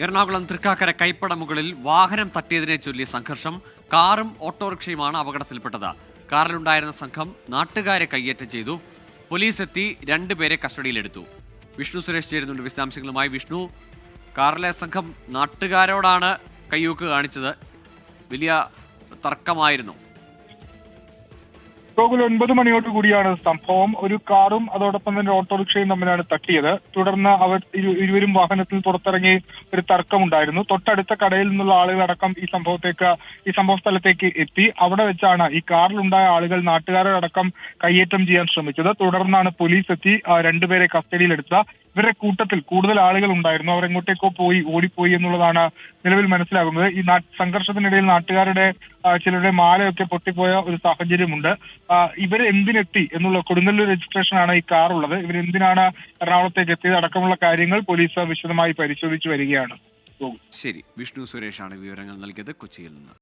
എറണാകുളം തൃക്കാക്കര കൈപ്പട മുകളിൽ വാഹനം തട്ടിയതിനെ ചൊല്ലി സംഘർഷം കാറും ഓട്ടോറിക്ഷയുമാണ് അപകടത്തിൽപ്പെട്ടത്. കാറിലുണ്ടായിരുന്ന സംഘം നാട്ടുകാരെ കയ്യേറ്റം ചെയ്തു. പോലീസ് എത്തി രണ്ടുപേരെ കസ്റ്റഡിയിലെടുത്തു. വിഷ്ണു സുരേഷ് ചേരുന്നുണ്ട്. വിശദാംശങ്ങളുമായി വിഷ്ണു. കാറിലെ സംഘം നാട്ടുകാരോടാണ് കയ്യൂക്ക് കാണിച്ചത്. വലിയ തർക്കമായിരുന്നു. ഗോകുൽ ഒൻപത് മണിയോട് കൂടിയാണ് സംഭവം. ഒരു കാറും അതോടൊപ്പം തന്നെ ഓട്ടോറിക്ഷയും തമ്മിലാണ് തട്ടിയത്. തുടർന്ന് അവർ ഇരുവരും വാഹനത്തിൽ പുറത്തിറങ്ങി ഒരു തർക്കമുണ്ടായിരുന്നു. തൊട്ടടുത്ത കടയിൽ നിന്നുള്ള ആളുകളടക്കം ഈ സംഭവത്തേക്ക് ഈ സംഭവ സ്ഥലത്തേക്ക് എത്തി. അവിടെ വെച്ചാണ് ഈ കാറിലുണ്ടായ ആളുകൾ നാട്ടുകാരടക്കം കയ്യേറ്റം ചെയ്യാൻ ശ്രമിച്ചത്. തുടർന്നാണ് പോലീസ് എത്തി രണ്ടുപേരെ കസ്റ്റഡിയിലെടുത്ത ഇവരുടെ കൂട്ടത്തിൽ കൂടുതൽ ആളുകൾ ഉണ്ടായിരുന്നു. അവർ എങ്ങോട്ടേക്കോ പോയി ഓടിപ്പോയി എന്നുള്ളതാണ് നിലവിൽ മനസ്സിലാകുന്നത്. ഈ സംഘർഷത്തിനിടയിൽ നാട്ടുകാരുടെ ചിലരുടെ മാലയൊക്കെ പൊട്ടിപ്പോയ ഒരു സാഹചര്യമുണ്ട്. ഇവർ എന്തിനെത്തി എന്നുള്ള കൊടുങ്ങല്ലൂർ രജിസ്ട്രേഷൻ ആണ് ഈ കാർ ഉള്ളത് ഇവർ എന്തിനാണ് എറണാകുളത്തേക്ക് എത്തിയത്? അടക്കമുള്ള കാര്യങ്ങൾ പോലീസ് വിശദമായി പരിശോധിച്ചു വരികയാണ്. ശരി. വിഷ്ണു സുരേഷാണ് വിവരങ്ങൾ നൽകിയത് കൊച്ചിയിൽ നിന്ന്.